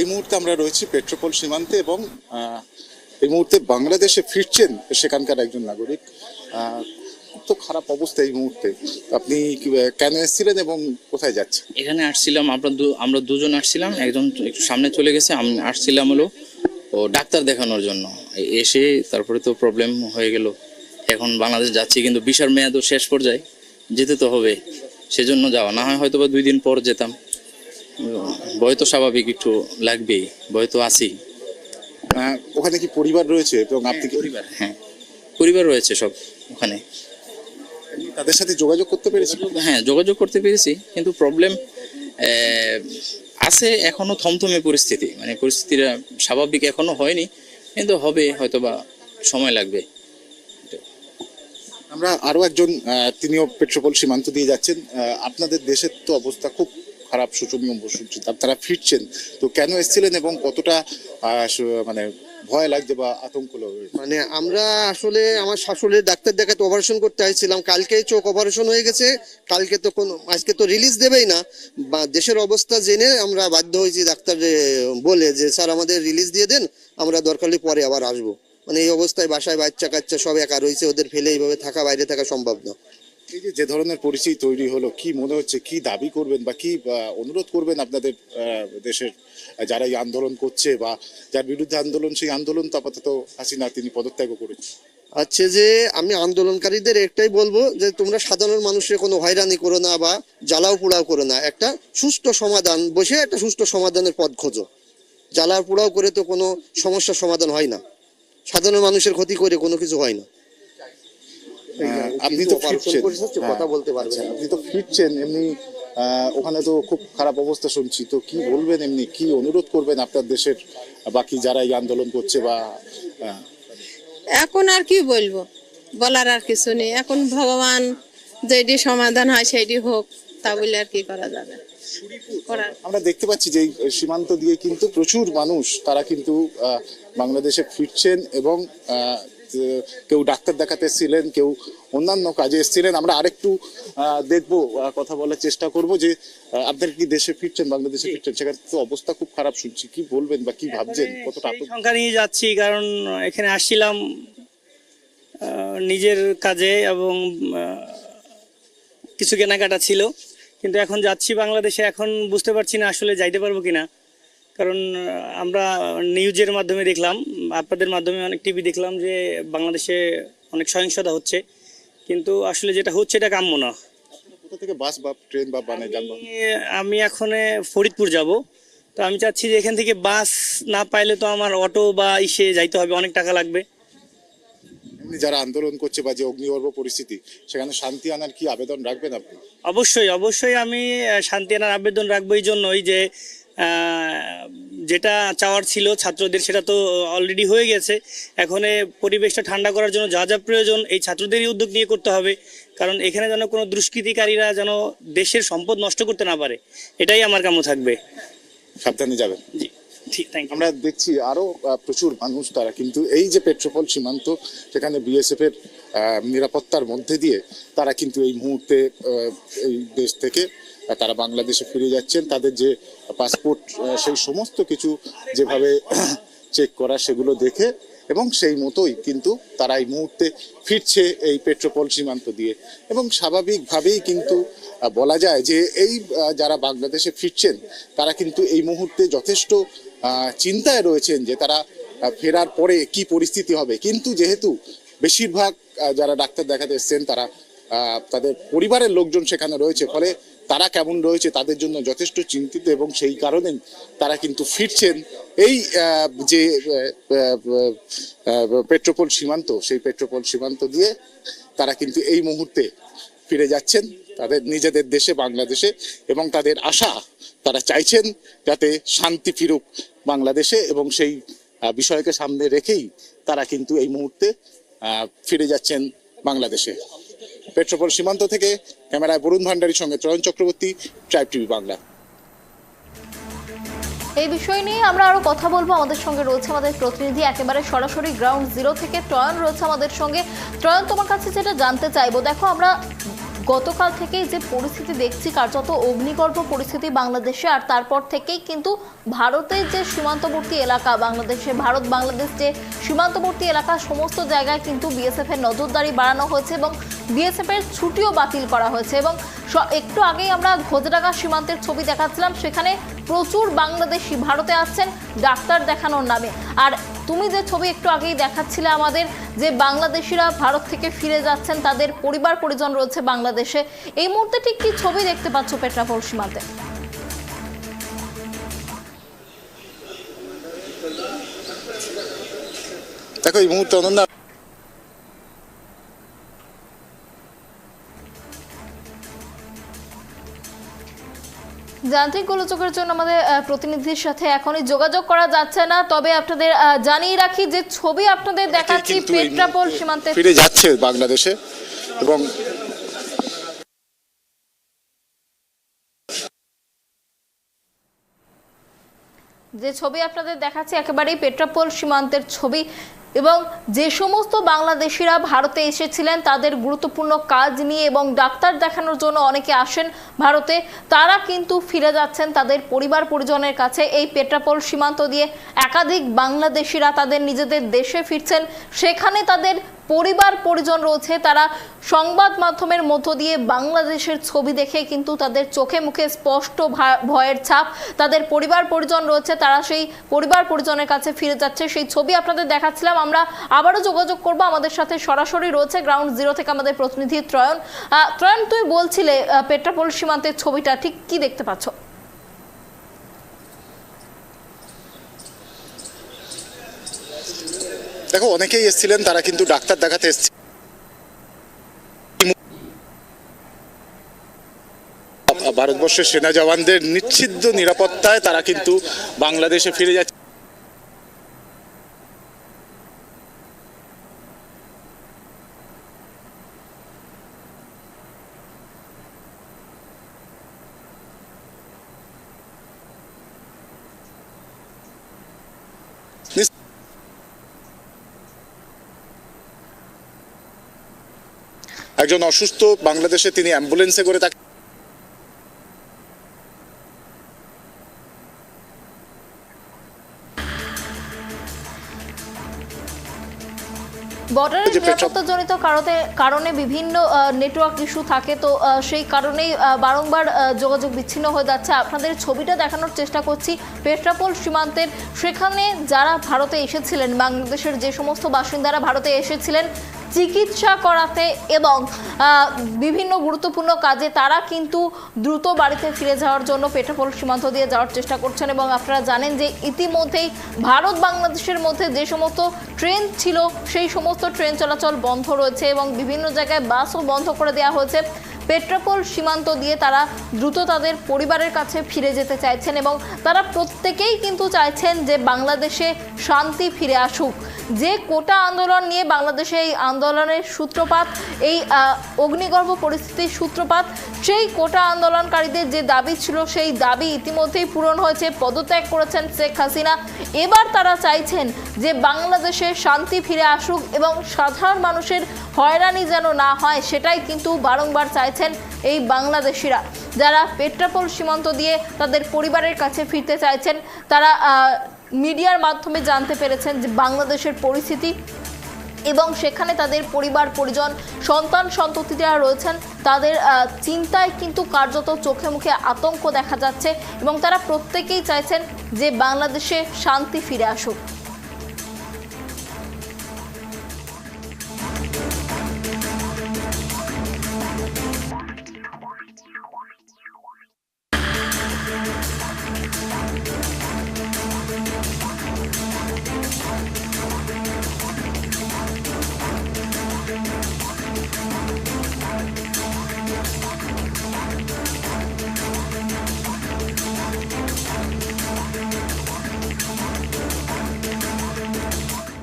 এই মুহূর্তে আমরা রয়েছি পেট্রোপোল সীমান্তে এবং এই মুহূর্তে বাংলাদেশে ফিরছেন সেখানকার একজন নাগরিক। তো খারাপ অবস্থা এই মুহূর্তে। আপনি কেন এসেছিলেন এবং কোথায় যাচ্ছেন? এখানে আসছিলাম, আমরা আমরা দুজন আসছিলাম, একজন একটু সামনে চলে গেছে, আমি আসছিলাম হলো, ও ডাক্তার দেখানোর জন্য। এসে তারপরে তো প্রবলেম হয়ে গেল। এখন বাংলাদেশ যাচ্ছি, কিন্তু বিশার মেয়াদও শেষ পর্যায়ে। যেতে তো হবে, সেজন্য যাওয়া। না হয় হয়তো বা দুই দিন পর যেতাম। ভয় তো স্বাভাবিক একটু লাগবেই। ভয় তো আছেই। ওখানে কি পরিবার রয়েছে এবং আপনি কি পরিবার হ্যাঁ। পরিবার রয়েছে সব ওখানে। তাদের সাথে যোগাযোগ করতে পেরেছি হ্যাঁ যোগাযোগ করতে পেরেছি কিন্তু প্রবলেম আছে এখনও থমথমে পরিস্থিতি। মানে পরিস্থিতিটা স্বাভাবিক এখনও হয়নি কিন্তু হবে হয়তো বা সময় লাগবে। আমরা আরও একজন তিনিও পেট্রোপোল সীমান্ত দিয়ে যাচ্ছেন। আপনাদের দেশের তো অবস্থা খুব খারাপ শোচনীয় শুনছি আপনারা ফিরছেন। তো কেন এসেছিলেন এবং কতটা মানে ভয় লাগছে বা আতঙ্ক মানে আমরা আসলে আমার শাশুড়ির ডাক্তার দেখাতে অপারেশন করতে আসছিলাম কালকেই চোখ অপারেশন হয়ে গেছে। কালকে তো কোনো, আজকে তো রিলিজ দেবেই না। বা দেশের অবস্থা জেনে আমরা বাধ্য হয়েছি ডাক্তার বলে যে, স্যার, আমাদের রিলিজ দিয়ে দেন, আমরা দরকার হলে পরে আবার আসব। মানে এই অবস্থায় বাসায় বাচ্চা কাচ্চা সব একা রয়েছে, ওদের ফেলে এইভাবে থাকা, বাইরে থাকা সম্ভব না। এই যে ধরনের পরিস্থিতি তৈরি হলো, কি মনে হচ্ছে, কি দাবি করবেন বা কি অনুরোধ করবেন আপনাদের দেশের যারা এই আন্দোলন করছে বা যার বিরুদ্ধে আন্দোলন, সেই আন্দোলন তো আপাতত হাসিনা তিনি পদত্যাগও করেছেন? আচ্ছা যে, আমি আন্দোলনকারীদের একটাই বলব যে, তোমরা সাধারণ মানুষের কোনো হয়রানি করো না বা জ্বালাও পোড়াও করো না। একটা সুষ্ঠু সমাধান, বসে একটা সুষ্ঠু সমাধানের পথ খোঁজো। জ্বালাও পোড়াও করে তো কোনো সমস্যার সমাধান হয় না। সাধারণ মানুষের ক্ষতি করে কোনো কিছু হয় না। আপনি তো operation ফিরছেন। কথা হ্যাঁ, বলতে পারবে আচ্ছা, আপনি তো ফিরছেন এমনি ওখানে তো খুব খারাপ অবস্থা শুনছি। তো কি বলবেন এমনি? কি অনুরোধ করবেন আপনার দেশের বাকি যারা এই আন্দোলন করছে বা এখন আর কি বলব? বলার আর কিছু নেই। এখন ভগবান যেটি সমাধান হয় সেইটি হোক তা বলে আর কি করা যাবে? আমরা দেখতে পাচ্ছি যে এই সীমান্ত দিয়ে কিন্তু প্রচুর মানুষ তারা কিন্তু বাংলাদেশে ফিরছেন এবং কেউ ডাক্তার দেখাতে এসেছিলেন কেউ অন্যান্য কাজে এসেছিলেন। আমরা আরেকটু দেখব কথা বলার চেষ্টা করব যে আপনার কি দেশে ফিরছেন বাংলাদেশে ফিরছেন? সেখানে তো অবস্থা খুব খারাপ শুনছি। কি বলবেন বা কি ভাবছেন? কতটা সংখ্যা নিয়ে যাচ্ছি কারণ এখানে আসছিলাম নিজের কাজে এবং কিছু কেনাকাটা ছিল। কিন্তু এখন যাচ্ছি বাংলাদেশে এখন বুঝতে পারছি না আসলে যাইতে পারব কিনা। কারণ আমরা নিউজের মাধ্যমে দেখলাম আপনাদের মাধ্যমে অনেক টিভি দেখলাম যে বাংলাদেশে অনেক সহিংসতা হচ্ছে। কিন্তু আসলে যেটা হচ্ছে এটা কাম্য না। থেকে বাস বা ট্রেন বা বানে যানবাহন? আমি- এখন ফরিদপুর যাব। তো আমি চাচ্ছি যে এখান থেকে বাস না পাইলে তো আমার অটো বা ইসে যাইতে হবে অনেক টাকা লাগবে। যারা আন্দোলন করছে বা যে অগ্নিগর্ভ পরিস্থিতি সেখানে শান্তি আনার কি আবেদন রাখবেন আপনি? অবশ্যই অবশ্যই আমি শান্তি আনার আবেদন রাখব এই জন্যই যে যেটা চাওয়ার ছিল ছাত্রদের সেটা তো অলরেডি হয়ে গেছে। এখন পরিবেশটা ঠান্ডা করার জন্য যা যা প্রয়োজন এই ছাত্রদেরই উদ্যোগ নিয়ে করতে হবে। কারণ এখানে যেন কোনো দুষ্কৃতিকারীরা যেন দেশের সম্পদ নষ্ট করতে না পারে এটাই আমার কাম্য থাকবে। সাবধানে যাবেন। জি ঠিক আমরা দেখছি আরও প্রচুর মানুষ তারা কিন্তু এই যে পেট্রোপল সীমান্ত সেখানে বিএসএফ এর নিরাপত্তার মধ্যে দিয়ে তারা কিন্তু এই মুহূর্তে এই দেশ থেকে তারা বাংলাদেশে ফিরে যাচ্ছেন, তাদের যে পাসপোর্ট সেই সমস্ত কিছু যেভাবে চেক করা সেগুলো দেখে এবং সেই মতোই কিন্তু তারা এই মুহূর্তে ফিরছে এই পেট্রোপল সীমান্ত দিয়ে। এবং স্বাভাবিকভাবেই কিন্তু বলা যায় যে এই যারা বাংলাদেশে ফিরছেন, তারা কিন্তু এই মুহূর্তে যথেষ্ট চিন্তায় রয়েছেন যে তারা ফেরার পরে কি পরিস্থিতি হবে। কিন্তু যেহেতু বেশিরভাগ যারা ডাক্তার দেখাতে এসছেন, তারা তাদের পরিবারের লোকজন সেখানে রয়েছে। ফলে তারা কেমন রয়েছে তাদের জন্য যথেষ্ট চিন্তিত এবং সেই কারণেই তারা কিন্তু ফিরছেন। এই যে পেট্রোপোল সীমান্ত, সেই পেট্রোপোল সীমান্ত দিয়ে তারা কিন্তু এই মুহূর্তে ফিরে যাচ্ছেন তাদের নিজেদের দেশে, বাংলাদেশে, এবং তাদের আশা তারা চাইছেন যাতে শান্তি ফিরুক বাংলাদেশে এবং সেই বিষয়কে সামনে রেখেই তারা কিন্তু এই মুহূর্তে ফিরে যাচ্ছেন বাংলাদেশে। পেট্রোপোল সীমান্ত থেকে ক্যামেরায় বরুণ ভান্ডারীর সঙ্গে ত্রয়ন চক্রবর্তী, ট্রাইব টিভি বাংলা। এই বিষয় নিয়ে আমরা আরও কথা বলব। আমাদের সঙ্গে রয়েছে আমাদের প্রতিনিধি, একেবারে সরাসরি গ্রাউন্ড জিরো থেকে ট্রয়ন রয়েছে আমাদের সঙ্গে। ট্রয়ন তোমার কাছে যেটা জানতে চাইব, দেখো আমরা গতকাল থেকেই যে পরিস্থিতি দেখছি, কার্যত অগ্নিগর্ভ পরিস্থিতি বাংলাদেশে, আর তারপর থেকেই কিন্তু ভারতের যে সীমান্তবর্তী এলাকা, বাংলাদেশে, ভারত, বাংলাদেশ যে সীমান্তবর্তী এলাকা, সমস্ত জায়গায় কিন্তু বিএসএফ এর নজরদারি বাড়ানো হয়েছে এবং বিএসএফ এর ছুটিও বাতিল করা হয়েছে এবং একটু আগেই আমরা ঘোজরাগা সীমান্তের ছবি দেখাচ্ছিলাম, সেখানে প্রচুর বাংলাদেশি ভারতে আসছেন, ডাক্তার দেখানোর নামে। আর তুমি যে ছবি একটু আগেই দেখাচ্ছিলে আমাদের, যে বাংলাদেশিরা ভারত থেকে ফিরে যাচ্ছেন, তাদের পরিবার পরিজন রয়েছে বাংলাদেশে, এই মুহূর্তে ঠিক কি ছবি দেখতে পাচ্ছ পেট্রাপোল সীমান্তে? দেখো, এই মুহূর্তে অনন্যা যান্ত্রিক গোলযোগের জন্য আমাদের প্রতিনিধির সাথে এখনই যোগাযোগ করা যাচ্ছে না। তবে আপনাদের জানিয়ে রাখি যে ছবি আপনাদের দেখাচ্ছি পেট্রাপোল সীমান্তে। ফিরে যাচ্ছে বাংলাদেশে এবং যে ছবি আপনাদের দেখাচ্ছি একেবারেই পেট্রাপোল সীমান্তের ছবি। এবং যে সমস্ত বাংলাদেশিরা ভারতে এসেছিলেন, তাদের গুরুত্বপূর্ণ কাজ নিয়ে এবং ডাক্তার দেখানোর জন্য অনেকে আসেন ভারতে, তারা কিন্তু ফিরে যাচ্ছেন তাদের পরিবার পরিজনের কাছে। এই পেট্রাপোল সীমান্ত দিয়ে একাধিক বাংলাদেশিরা তাদের নিজেদের দেশে ফিরছেন। সেখানে তাদের পরিবার, পরিজন রয়েছে, তারা সংবাদ মাধ্যমের মধ্য দিয়ে বাংলাদেশের ছবি দেখে কিন্তু তাদের চোখে মুখে স্পষ্ট ভয়ের ছাপ। তাদের পরিবার, পরিজন রয়েছে, তারা সেই পরিবার, পরিজনের কাছে ফিরে যাচ্ছে। সেই ছবি আপনাদের দেখাচ্ছিলাম, আমরা আবারও যোগাযোগ করব। আমাদের সাথে সরাসরি রয়েছে গ্রাউন্ড জিরো থেকে আমাদের প্রতিনিধি ত্রয়ন। ত্রয়ন, তুই বলছিলে পেট্রাপোল সীমান্তের ছবিটা ঠিক কি দেখতে পাচ্ছ? দেখো, অনেকেই এসেছিলেন, তারা কিন্তু ডাক্তার দেখাতে এসছে। ভারতবর্ষের সেনা জওয়ানদের নিশ্চিদ্ধ নিরাপত্তায় তারা কিন্তু বাংলাদেশে ফিরে যাচ্ছে। একজন অসুস্থ বাংলাদেশে তিনি অ্যাম্বুলেন্সে করে তাকে বর্ডারের যে পেট্রো- নিরাপত্তাজনিত কারণে কারণে বিভিন্ন নেটওয়ার্ক ইস্যু থাকে তো সেই কারণেই বারংবার যোগাযোগ বিচ্ছিন্ন হয়ে যাচ্ছে। আপনাদের ছবিটা দেখানোর চেষ্টা করছি পেট্রাপোল সীমান্তের। সেখানে যারা ভারতে এসেছিলেন বাংলাদেশের যে সমস্ত বাসিন্দারা ভারতে এসেছিলেন চিকিৎসা করাতে এবং বিভিন্ন গুরুত্বপূর্ণ কাজে তারা কিন্তু দ্রুত বাড়িতে ফিরে যাওয়ার জন্য পেট্রাপোল সীমান্ত দিয়ে যাওয়ার চেষ্টা করছেন এবং আপনারা জানেন যে ইতিমধ্যেই ভারত বাংলাদেশের মধ্যে যে সমস্ত ট্রেন ছিল, সেই সমস্ত ট্রেন চলাচল বন্ধ রয়েছে এবং বিভিন্ন জায়গায় বাসও বন্ধ করে দেওয়া হয়েছে। পেট্রাপোল সীমান্ত দিয়ে তারা দ্রুত তাদের পরিবারের কাছে ফিরে যেতে চাইছেন এবং তারা প্রত্যেকেই কিন্তু চাইছেন যে বাংলাদেশে শান্তি ফিরে আসুক। যে কোটা আন্দোলন নিয়ে বাংলাদেশে এই আন্দোলনের সূত্রপাত, এই অগ্নিগর্ভ পরিস্থিতির সূত্রপাত, সেই কোটা আন্দোলনকারীদের যে দাবি ছিল, সেই দাবি ইতিমধ্যেই পূরণ হয়েছে, পদত্যাগ করেছেন শেখ হাসিনা। এবার তারা চাইছেন যে বাংলাদেশে শান্তি ফিরে আসুক এবং সাধারণ মানুষের হয়রানি যেন না হয়, সেটাই কিন্তু বারংবার চাইছেন এই বাংলাদেশিরা। যারা পেট্রাপোল সীমান্ত দিয়ে তাদের পরিবারের কাছে ফিরতে চাইছেন, তারা মিডিয়ার মাধ্যমে জানতে পেরেছেন যে বাংলাদেশের পরিস্থিতি এবং সেখানে তাদের পরিবার, পরিজন, সন্তান সন্ততি যারা রয়েছেন। তাদের চিন্তায় কিন্তু কার্যত চোখে মুখে আতঙ্ক দেখা যাচ্ছে এবং তারা প্রত্যেকেই চাইছেন যে বাংলাদেশে শান্তি ফিরে আসুক।